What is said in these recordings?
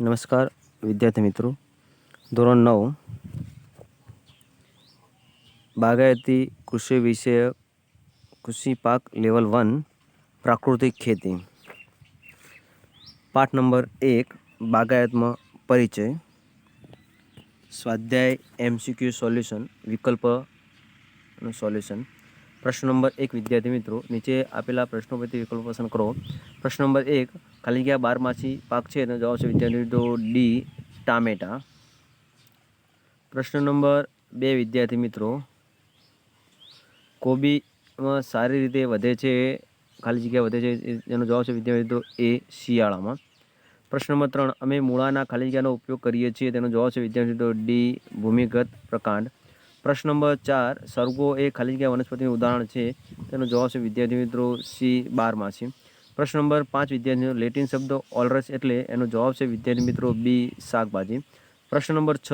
નમસ્કાર, વિદ્યાર્થી મિત્રો. ધોરણ નવ. બાગાયતી કૃષિ વિષય કૃષિ પાક લેવલ વન પ્રાકૃતિક ખેતી. પાઠ નંબર એક, બાગાયતમાં પરિચય. સ્વાધ્યાય એમસીક્યુ સોલ્યુશન વિકલ્પનું સોલ્યુશન પ્રશ્ન નંબર એક, વિદ્યાર્થી મિત્રો, નીચે આપેલા પ્રશ્નો પરથી વિકલ્પ પસંદ કરો. પ્રશ્ન નંબર એક ખાલી ગયા બારમાસી પાક છે એનો જવાબ છે વિદ્યાર્થી તો ડી, ટામેટા. પ્રશ્ન નંબર બે, વિદ્યાર્થી મિત્રો. કોબીમાં સારી રીતે વધે છે, ખાલી જગ્યા વધે છે, એનો જવાબ છે વિદ્યાર્થી તો એ શિયાળામાં. પ્રશ્ન નંબર ત્રણ, અમે મૂળાના ખાલી જગ્યાનો ઉપયોગ કરીએ છીએ, તેનો જવાબ છે વિદ્યાર્થી તો ડી, ભૂમિગત પ્રકાંડ. પ્રશ્ન નંબર ચાર, સર્ગો એ ખાલી જગ્યા વનસ્પતિનું ઉદાહરણ છે, તેનો જવાબ છે વિદ્યાર્થી મિત્રો સી, બારમાસી. પ્રશ્ન નંબર પાંચ વિદ્યાર્થીઓ લેટિન શબ્દ ઓલરસ એટલે એનો જવાબ છે, વિદ્યાર્થી મિત્રો, બી, શાકભાજી. પ્રશ્ન નંબર છ,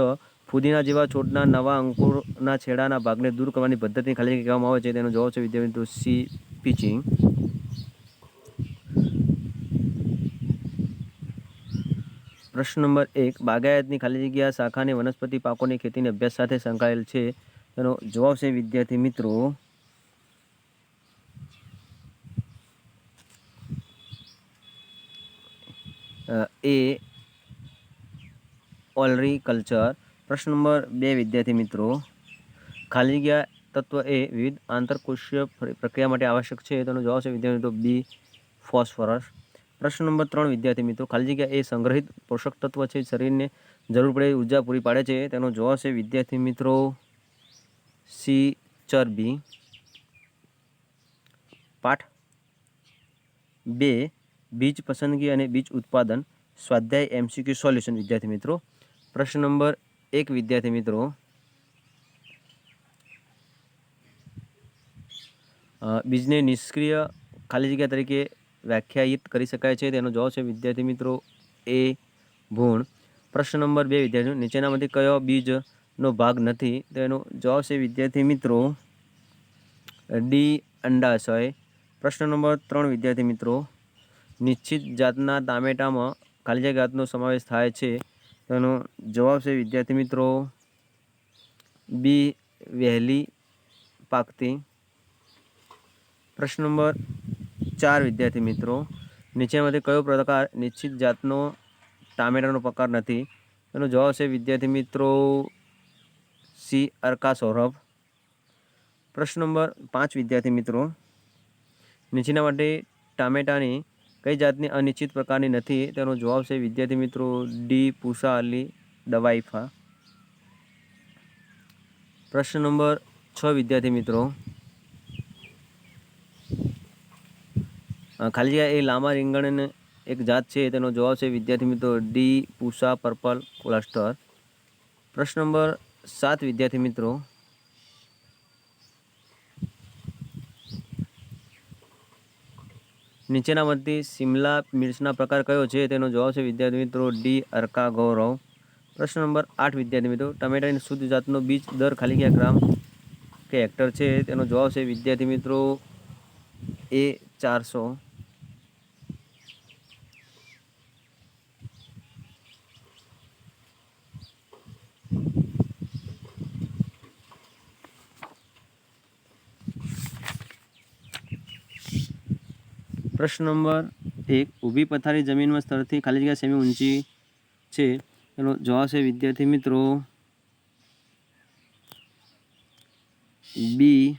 ફુદીના જેવા છોડના નવા અંકુરના છેડાના ભાગને દૂર કરવાની પદ્ધતિ ખાલી કહેવામાં આવે છે, તેનો જવાબ છે, વિદ્યાર્થી મિત્રો, સી, પીચિંગ. પ્રશ્ન નંબર એક, બાગાયતની ખાલી જગ્યા શાખાની વનસ્પતિ પાકોની ખેતીની અભ્યાસ સાથે સંકળાયેલ છે, તેનો જવાબ છે, વિદ્યાર્થી મિત્રો એ ઓલરી કલ્ચર. પ્રશ્ન નંબર બે, વિદ્યાર્થી મિત્રો. ખાલી ગયા તત્વ એ વિવિધ આંતરકોષીય પ્રક્રિયા માટે આવશ્યક છે. તેનો જવાબ છે વિદ્યાર્થી મિત્રો બી, ફોસ્ફરસ. પ્રશ્ન નંબર ત્રણ, વિદ્યાર્થી મિત્રો. ખાલી જગ્યા એ સંગ્રહિત પોષક તત્વ છે શરીરને જરૂર પડે ઊર્જા પૂરી પાડે છે. તેનો જવાબ છે વિદ્યાર્થી મિત્રો સી, ચરબી. પાઠ બે બીજ પસંદગી અને બીજ ઉત્પાદન સ્વાધ્યાય એમસીક્યુ સોલ્યુશન, વિદ્યાર્થી મિત્રો. પ્રશ્ન નંબર એક, વિદ્યાર્થી મિત્રો. બીજને નિષ્ક્રિય ખાલી જગ્યા તરીકે વ્યાખ્યાયિત કરી શકાય છે. તેનો જવાબ છે, વિદ્યાર્થી મિત્રો, એ ભૂણ. પ્રશ્ન નંબર બે, વિદ્યાર્થીઓ, નીચેનામાંથી કયો બીજનો ભાગ નથી? તેનો જવાબ છે, વિદ્યાર્થી મિત્રો, ડી, અંડાશય. પ્રશ્ન નંબર ત્રણ, વિદ્યાર્થી મિત્રો નિશ્ચિત જાતના ટામેટામાં કાલિજા જાતનો સમાવેશ થાય છે. તેનો જવાબ છે, વિદ્યાર્થી મિત્રો, બી, વહેલી પાકતી. પ્રશ્ન નંબર ચાર, વિદ્યાર્થી મિત્રો નીચેમાંથી કયો પ્રકાર નિશ્ચિત જાતનો ટામેટાનો પ્રકાર નથી? તેનો જવાબ છે, વિદ્યાર્થી મિત્રો, સી, અર્કા સૌરભ. પ્રશ્ન નંબર પાંચ, વિદ્યાર્થી મિત્રો, નીચેના માટે ટામેટાની કઈ જાતની અનિશ્ચિત પ્રકારની નથી, તેનો જવાબ છે વિદ્યાર્થી મિત્રો ડી પૂસા અલી દવાઈફા પ્રશ્ન નંબર છ, વિદ્યાર્થી મિત્રો. ખાલી જગ્યા એ લાંબા રીંગણને એક જાત છે, તેનો જવાબ છે વિદ્યાર્થી મિત્રો ડી પુષા પર્પલ ક્લસ્ટર. પ્રશ્ન નંબર સાત, વિદ્યાર્થી મિત્રો. નીચેનામાંથી સિમલા મિર્ચના પ્રકાર કયો છે? તેનો જવાબ છે વિદ્યાર્થી મિત્રો ડી અરકા ગૌરવ. પ્રશ્ન નંબર આઠ, વિદ્યાર્થી મિત્રો. ટમેટાની શુદ્ધ જાતનો બીજ દર ખાલી ક્યાં ગ્રામ કે હેક્ટર છે? તેનો જવાબ છે વિદ્યાર્થી મિત્રો એ ચારસો. પ્રશ્ન નંબર એક, ઊભી પથારી જમીનમાં સ્તરથી ખાલી જગ્યા સેમી ઊંચી છે. એનો જવાબ છે, વિદ્યાર્થી મિત્રો, બી,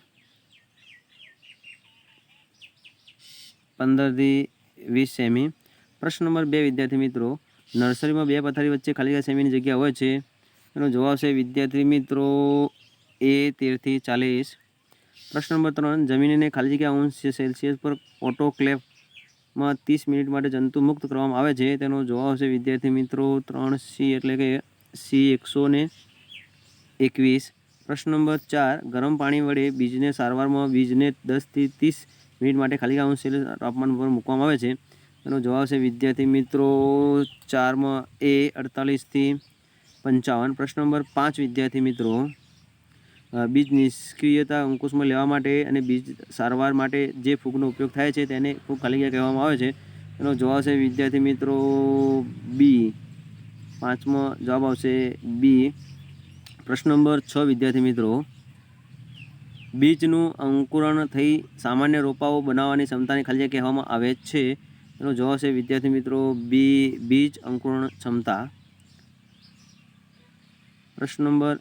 પંદરથી વીસ સેમી. પ્રશ્ન નંબર બે, વિદ્યાર્થી મિત્રો, નર્સરીમાં બે પથારી વચ્ચે ખાલી જગ્યા સેમીની જગ્યા હોય છે. એનો જવાબ છે, વિદ્યાર્થી મિત્રો, એ તેરથી ચાલીસ. પ્રશ્ન નંબર ત્રણ, જમીનને ખાલી જગ્યા અંશ સેલ્સિયસ પર ઓટોક્લેવમાં ત્રીસ મિનિટ માટે જંતુ મુક્ત કરવામાં આવે છે. તેનો જવાબ છે, વિદ્યાર્થી મિત્રો, ત્રણ સી એટલે કે સી એકસો ને એકવીસ. પ્રશ્ન નંબર ચાર, ગરમ પાણી વડે બીજને સારવારમાં બીજને દસથી ત્રીસ મિનિટ માટે ખાલી જગ્યા સેલ સેલ્સિયસ તાપમાન પર મૂકવામાં આવે છે. તેનો જવાબ છે, વિદ્યાર્થી મિત્રો, ચારમાં એ અડતાલીસથી પંચાવન. પ્રશ્ન નંબર પાંચ, વિદ્યાર્થી મિત્રો બીજ નિષ્ક્રિયતા અંકુશમાં લેવા માટે અને બીજ સારવાર માટે જે ફૂગનો ઉપયોગ થાય છે તેને ફૂગ જગ્યા કહેવામાં આવે છે. એનો જવાબ છે વિદ્યાર્થી મિત્રો બી. પાંચમો જવાબ આવશે બી. પ્રશ્ન નંબર છ વિદ્યાર્થી મિત્રો. બીજનું અંકુરણ થઈ સામાન્ય રોપાઓ બનાવવાની ક્ષમતાને ખાલી કહેવામાં આવે છે. એનો જવાબ છે વિદ્યાર્થી મિત્રો બી. બીજ અંકુરણ ક્ષમતા. પ્રશ્ન નંબર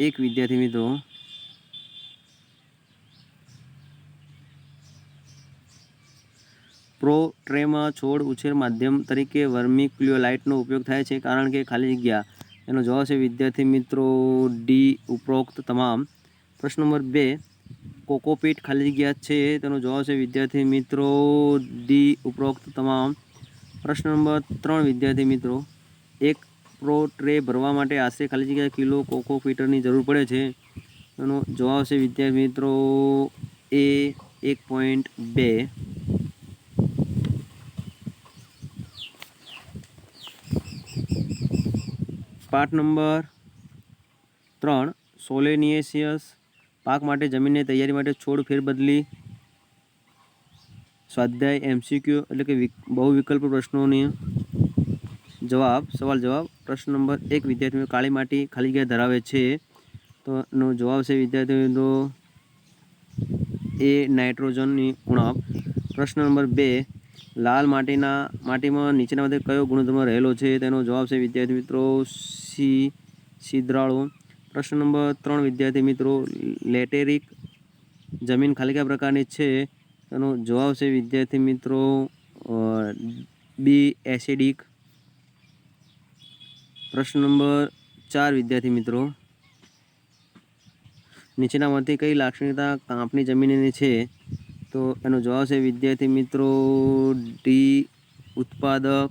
એક વિદ્યાર્થી મિત્રો. પ્રો ટ્રેમાં છોડ ઉછેર માધ્યમ તરીકે વર્મિક્યુલાઇટનો ઉપયોગ થાય છે કારણ કે ખાલી જગ્યા. એનો જવાબ છે વિદ્યાર્થી મિત્રો ડી ઉપરોક્ત તમામ. પ્રશ્ન નંબર બે, કોકોપીટ ખાલી જગ્યા છે? તેનો જવાબ છે વિદ્યાર્થી મિત્રો ડી ઉપરોક્ત તમામ. પ્રશ્ન નંબર ત્રણ, વિદ્યાર્થી મિત્રો, એક પ્રો ટ્રે ભરવા માટે આશરે ખાલી જગ્યા કિલો કોકોપીટરની જરૂર પડે છે. એનો જવાબ છે, વિદ્યાર્થી મિત્રો, એ એક પોઈન્ટ બે. પાઠ નંબર ત્રણ. સોલેનિયસિયસ પાક માટે જમીનની તૈયારી માટે છોડ ફેરબદલી. સ્વાધ્યાય એમસીક્યુ એટલે કે બહુ વિકલ્પ પ્રશ્નોની જવાબ, સવાલ જવાબ પ્રશ્ન નંબર એક વિદ્યાર્થીઓ કાળી માટી ખાલી જગ્યા ધરાવે છે. તો એનો જવાબ છે વિદ્યાર્થીઓ એ નાઇટ્રોજનની ઉણપ. પ્રશ્ન નંબર બે, લાલ માટીના માટીમાં નીચેનામાંથી કયો ગુણધર્મ રહેલો છે? તેનો જવાબ છે વિદ્યાર્થી મિત્રો સી સિદ્રાળો પ્રશ્ન નંબર ત્રણ, વિદ્યાર્થી મિત્રો, લેટેરિક જમીન ખાલી કયા પ્રકારની છે? તેનો જવાબ છે વિદ્યાર્થી મિત્રો બી, એસિડિક. પ્રશ્ન નંબર ચાર, વિદ્યાર્થી મિત્રો. નીચેનામાંથી કઈ લાક્ષણિકતા કાંપની જમીનની છે? તો એનો જવાબ છે, વિદ્યાર્થી મિત્રો, ડી, ઉત્પાદક.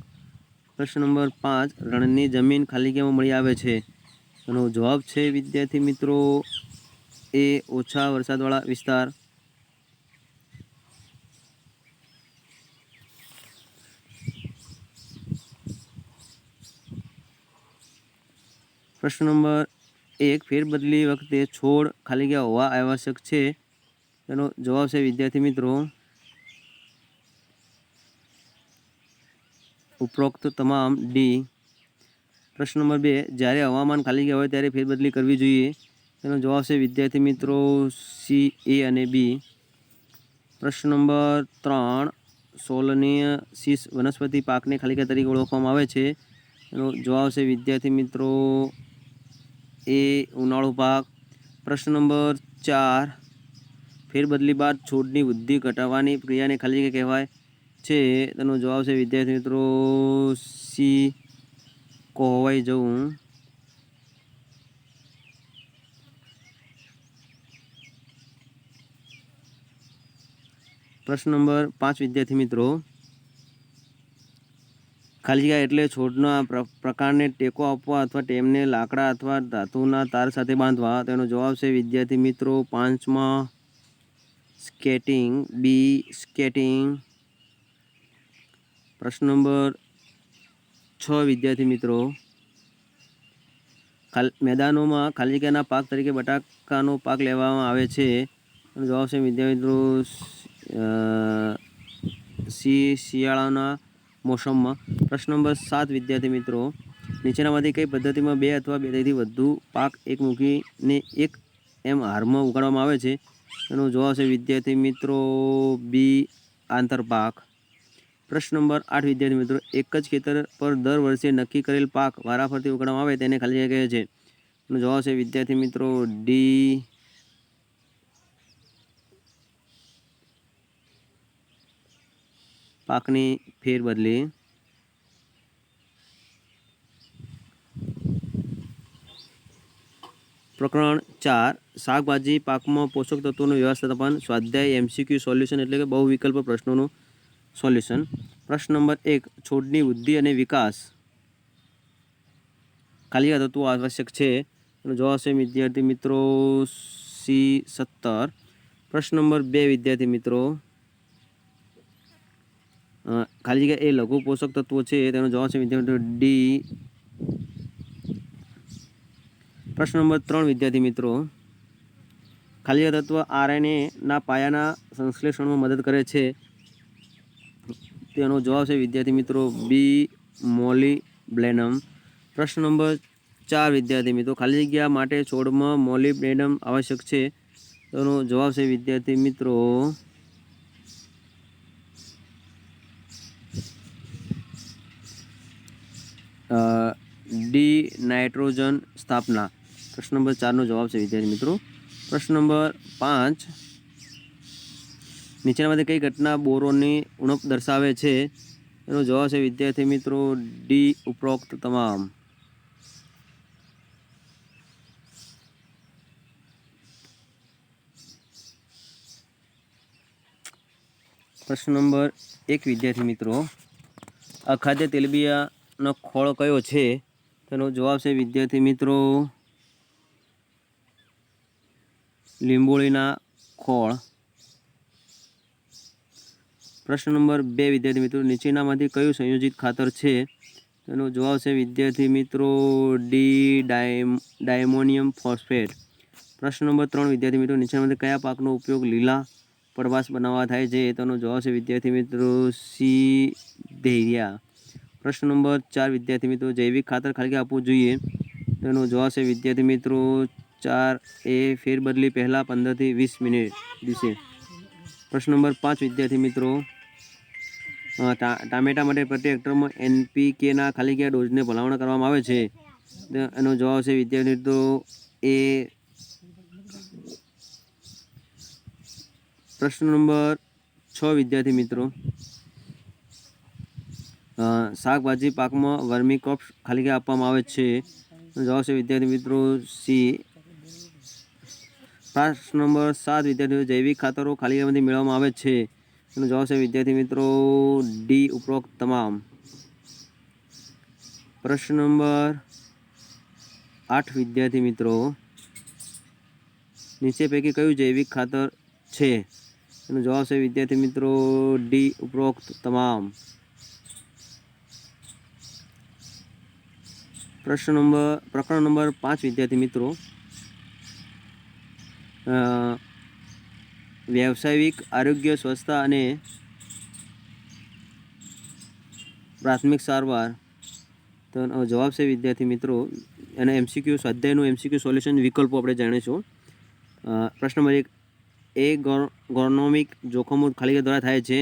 પ્રશ્ન નંબર પાંચ, રણની જમીન ખાલી કેમાં મળી આવે છે? એનો જવાબ છે, વિદ્યાર્થી મિત્રો, એ ઓછા વરસાદવાળા વિસ્તાર. પ્રશ્ન નંબર એક, ફેરબદલી વખતે છોડ ખાલી ગયા હોવા આવશ્યક છે? તેનો જવાબ છે, વિદ્યાર્થી મિત્રો. ઉપરોક્ત તમામ ડી પ્રશ્ન નંબર બે, જ્યારે હવામાન ખાલી ગયા હોય ત્યારે ફેરબદલી કરવી જોઈએ? તેનો જવાબ છે, વિદ્યાર્થી મિત્રો સી એ અને બી પ્રશ્ન નંબર ત્રણ, સોલનીય શીશ વનસ્પતિ પાકને ખાલી ગયા તરીકે ઓળખવામાં આવે છે? એનો જવાબ છે, વિદ્યાર્થી મિત્રો એ ઉનાળો પાક પ્રશ્ન નંબર ચાર. ફેરબદલી બાદ છોડની વૃદ્ધિ ઘટાડવાની ક્રિયાને ખાલી કે કહેવાય છે. તેનો જવાબ છે, વિદ્યાર્થી મિત્રો, સી. કોહવાઈ જવું. પ્રશ્ન નંબર પાંચ, વિદ્યાર્થી મિત્રો. ખાલી જગ્યા એટલે છોડના પ્ર- પ્રકારને ટેકો આપવા અથવા તેમને લાકડા અથવા ધાતુના તાર સાથે બાંધવા. તેનો જવાબ છે, વિદ્યાર્થી મિત્રો, પાંચમાં સ્કેટિંગ, બી સ્કેટિંગ. પ્રશ્ન નંબર છ, વિદ્યાર્થી મિત્રો. ખાલ, મેદાનોમાં ખાલી જગ્યાના પાક તરીકે બટાકાનો પાક લેવામાં આવે છે. જવાબ છે, વિદ્યાર્થી મિત્રો સી શિયાળાના મોસમમાં. પ્રશ્ન નંબર સાત, વિદ્યાર્થી મિત્રો. નીચેનામાંથી કઈ પદ્ધતિમાં બે અથવા બે બેથી વધુ પાક એક મૂકીને એક એમ હારમાં ઉગાડવામાં આવે છે? એનો જવાબ છે વિદ્યાર્થી મિત્રો બી આંતરપાક પ્રશ્ન નંબર આઠ, વિદ્યાર્થી મિત્રો. એક જ ખેતર પર દર વર્ષે નક્કી કરેલ પાક વારાફરતી ઉગાડવામાં આવે તેને ખાલી જગ્યા કહે છે. એનો જવાબ છે વિદ્યાર્થી મિત્રો ડી પાકની ફેરબદલી પ્રકરણ ચાર, શાકભાજી પાકમાં પોષક તત્વોનું વ્યવસ્થાપન, સ્વાધ્યાય એમસીક્યુ સોલ્યુશન એટલે કે બહુ વિકલ્પ પ્રશ્નોનું સોલ્યુશન. પ્રશ્ન નંબર એક, છોડની વૃદ્ધિ અને વિકાસ. ખાલી આ તત્વો આવશ્યક છે. જવાબ છે વિદ્યાર્થી મિત્રો સી સત્તર. પ્રશ્ન નંબર બે, વિદ્યાર્થી મિત્રો. ખાલી જગ્યા એ લઘુ પોષક તત્વો છે, તેનો જવાબ છે વિદ્યાર્થી ડી પ્રશ્ન નંબર ત્રણ, વિદ્યાર્થી મિત્રો. ખાલી તત્વ આરએનએ ના પાયાના સંશ્લેષણમાં મદદ કરે છે. તેનો જવાબ છે વિદ્યાર્થી મિત્રો બી મોલી બ્લેનમ પ્રશ્ન નંબર ચાર, વિદ્યાર્થી મિત્રો. ખાલી જગ્યા માટે છોડમાં મોલિબ્ડેનમ આવશ્યક છે. તેનો જવાબ છે વિદ્યાર્થી મિત્રો ડી નાઇટ્રોજન સ્થાપના. પ્રશ્ન નંબર ચારનો જવાબ છે, વિદ્યાર્થી મિત્રો. પ્રશ્ન નંબર પાંચ. નીચેનામાંથી કઈ ઘટના બોરોની ઉણપ દર્શાવે છે? એનો જવાબ છે, વિદ્યાર્થી મિત્રો ડી ઉપરોક્ત તમામ. પ્રશ્ન નંબર એક, વિદ્યાર્થી મિત્રો. અખાદ્ય તેલબિયાનો ખોળ કયો છે? તેનો જવાબ છે, વિદ્યાર્થી મિત્રો, લીંબોળીના ખોળ. પ્રશ્ન નંબર બે, વિદ્યાર્થી મિત્રો, નીચેનામાંથી કયું સંયોજિત ખાતર છે? તેનો જવાબ છે, વિદ્યાર્થી મિત્રો ડી ડાયમ, ડાયમોનિયમ ફોસ્ફેટ. પ્રશ્ન નંબર ત્રણ, વિદ્યાર્થી મિત્રો, નીચેનામાંથી કયા પાકનો ઉપયોગ લીલા પડવાશ બનાવવા થાય છે? તેનો જવાબ છે, વિદ્યાર્થી મિત્રો સી ધૈર્યા પ્રશ્ન નંબર ચાર, વિદ્યાર્થી મિત્રો, જૈવિક ખાતર ખાલી આપવું જોઈએ. તેનો જવાબ છે, વિદ્યાર્થી મિત્રો, ચાર એ ફેરબદલી પહેલાં પંદરથી વીસ મિનિટ દિવસે. પ્રશ્ન નંબર પાંચ, વિદ્યાર્થી મિત્રો ટામેટા માટે પ્રતિ હેક્ટરમાં એનપીકેના ખાલી ગયા ડોઝને ભલામણ કરવામાં આવે છે? એનો જવાબ છે, વિદ્યાર્થી મિત્રો, એ પ્રશ્ન નંબર છ, વિદ્યાર્થી મિત્રો. શાકભાજી પાકમાં વર્મી કોપ્સ ખાલી કે આપવામાં આવે છે. જવાબ છે વિદ્યાર્થી મિત્રો સી. પ્રશ્ન નંબર સાત, વિદ્યાર્થીઓ જૈવિક ખાતરો ખાલી જગ્યામાંથી મેળવવામાં આવે છે. એનો જવાબ છે વિદ્યાર્થી મિત્રો ડી, ઉપરોક્ત તમામ. પ્રશ્ન નંબર આઠ, વિદ્યાર્થી મિત્રો. નીચે પૈકી કયું જૈવિક ખાતર છે? એનો જવાબ છે વિદ્યાર્થી મિત્રો ડી, ઉપરોક્ત તમામ. પ્રશ્ન નંબર, પ્રકરણ નંબર પાંચ, વિદ્યાર્થી મિત્રો. વ્યાવસાયિક આરોગ્ય, સ્વચ્છતા અને પ્રાથમિક સારવાર. તો જવાબ છે, વિદ્યાર્થી મિત્રો અને એમસીક્યુ સ્વાધ્યાયનું એમસીક્યુ સોલ્યુશન વિકલ્પો આપણે જાણીશું પ્રશ્ન નંબર એક, એ ગોર્નોમિક જોખમો ખાલી દ્વારા થાય છે?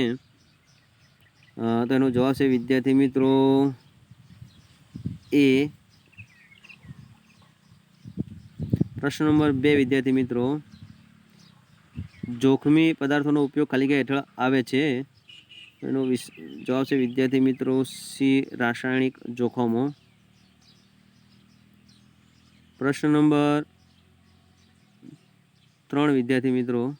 તો એનો જવાબ છે, વિદ્યાર્થી મિત્રો, એ પ્રશ્ન નંબર બે, વિદ્યાર્થી મિત્રો. જોખમી પદાર્થોનો ઉપયોગ ખાલી હેઠળ આવે છે. એનો જવાબ છે, વિદ્યાર્થી મિત્રો, સી, રાસાયણિક જોખમો. પ્રશ્ન નંબર ત્રણ, વિદ્યાર્થી મિત્રો.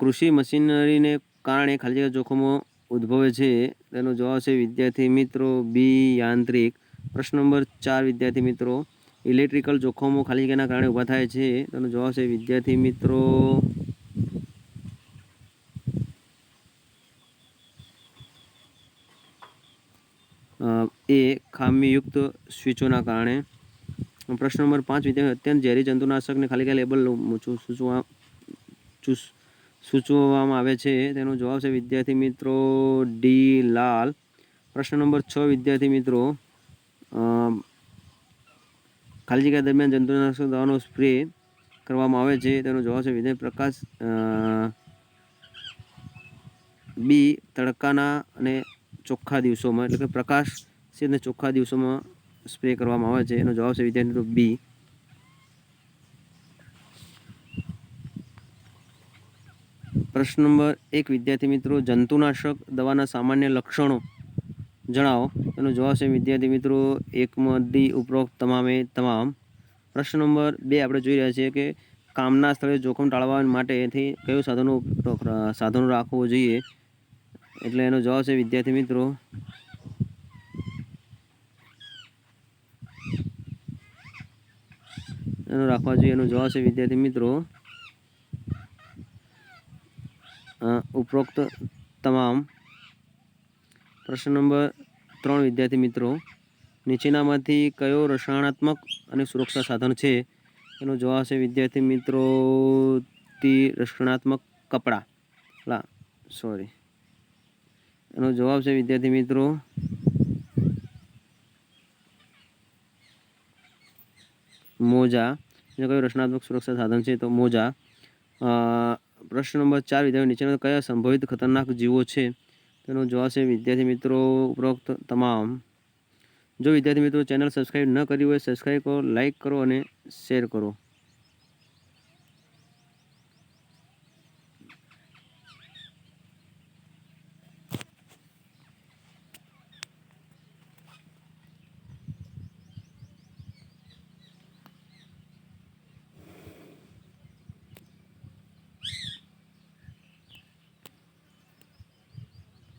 કૃષિ મશીનરીને કારણે ખાલી જોખમો ઉદ્ભવે છે. તેનો જવાબ છે વિદ્યાર્થી મિત્રો બી, યાંત્રિક. પ્રશ્ન નંબર ચાર, વિદ્યાર્થી મિત્રો. ઇલેક્ટ્રિકલ જોખમો ખાલી જગ્યાના કારણે ઊભા થાય છે? તેનો જવાબ છે વિદ્યાર્થી મિત્રો એ, ખામીયુક્ત સ્વિચોના કારણે. પ્રશ્ન નંબર પાંચ, વિદ્યાર્થી અત્યંત ઝેરી જંતુનાશકને ખાલી જગ્યા લેબલ સૂચવા ચૂસ- સૂચવવામાં આવે છે. તેનો જવાબ છે વિદ્યાર્થી મિત્રો ડી લાલ. પ્રશ્ન નંબર છ, વિદ્યાર્થી મિત્રો ખાલી જગ્યા દરમિયાન જંતુનાશક દવાનો સ્પ્રે કરવામાં આવે છે. તેનો જવાબ છે વિદ્યાર્થી પ્રકાશ બી, તડકાના અને ચોખ્ખા દિવસોમાં, એટલે કે પ્રકાશ છે ચોખ્ખા દિવસોમાં સ્પ્રે કરવામાં આવે છે. એનો જવાબ છે વિદ્યાર્થી મિત્રો બી. પ્રશ્ન નંબર એક, વિદ્યાર્થી મિત્રો, જંતુનાશક દવાના સામાન્ય લક્ષણો જણાવો. એનો જવાબ છે, વિદ્યાર્થી મિત્રો એકમાં ઉપરોક્ત તમામે તમામ. પ્રશ્ન નંબર બે, આપણે જોઈ રહ્યા છીએ કે કામના સ્થળે જોખમ ટાળવા માટેથી કયું સાધનો સાધનો રાખવું જોઈએ? એટલે એનો જવાબ છે, વિદ્યાર્થી મિત્રો, એનો રાખવા જોઈએ, એનો જવાબ છે, વિદ્યાર્થી મિત્રો ઉપરોક્ત તમામ પ્રશ્ન નંબર ત્રણ, વિદ્યાર્થી મિત્રો. નીચેનામાંથી કયો રસાયણાત્મક અને સુરક્ષા સાધન છે? એનો જવાબ છે વિદ્યાર્થી મિત્રો, તી રક્ષણાત્મક કપડાં. લા સોરી એનો જવાબ છે વિદ્યાર્થી મિત્રો, મોજા. કયું રચનાત્મક સુરક્ષા સાધન છે, તો મોજા. પ્રશ્ન નંબર ચાર, વિદ્યાર્થી નીચેના કયા સંભવિત ખતરનાક જીવો છે? તેનો જવાબ છે વિદ્યાર્થી મિત્રો ઉપરોક્ત તમામ. જો વિદ્યાર્થી મિત્રો ચેનલ સબસ્ક્રાઈબ ન કરી હોય સબસ્ક્રાઈબ કરો લાઈક કરો અને શેર કરો.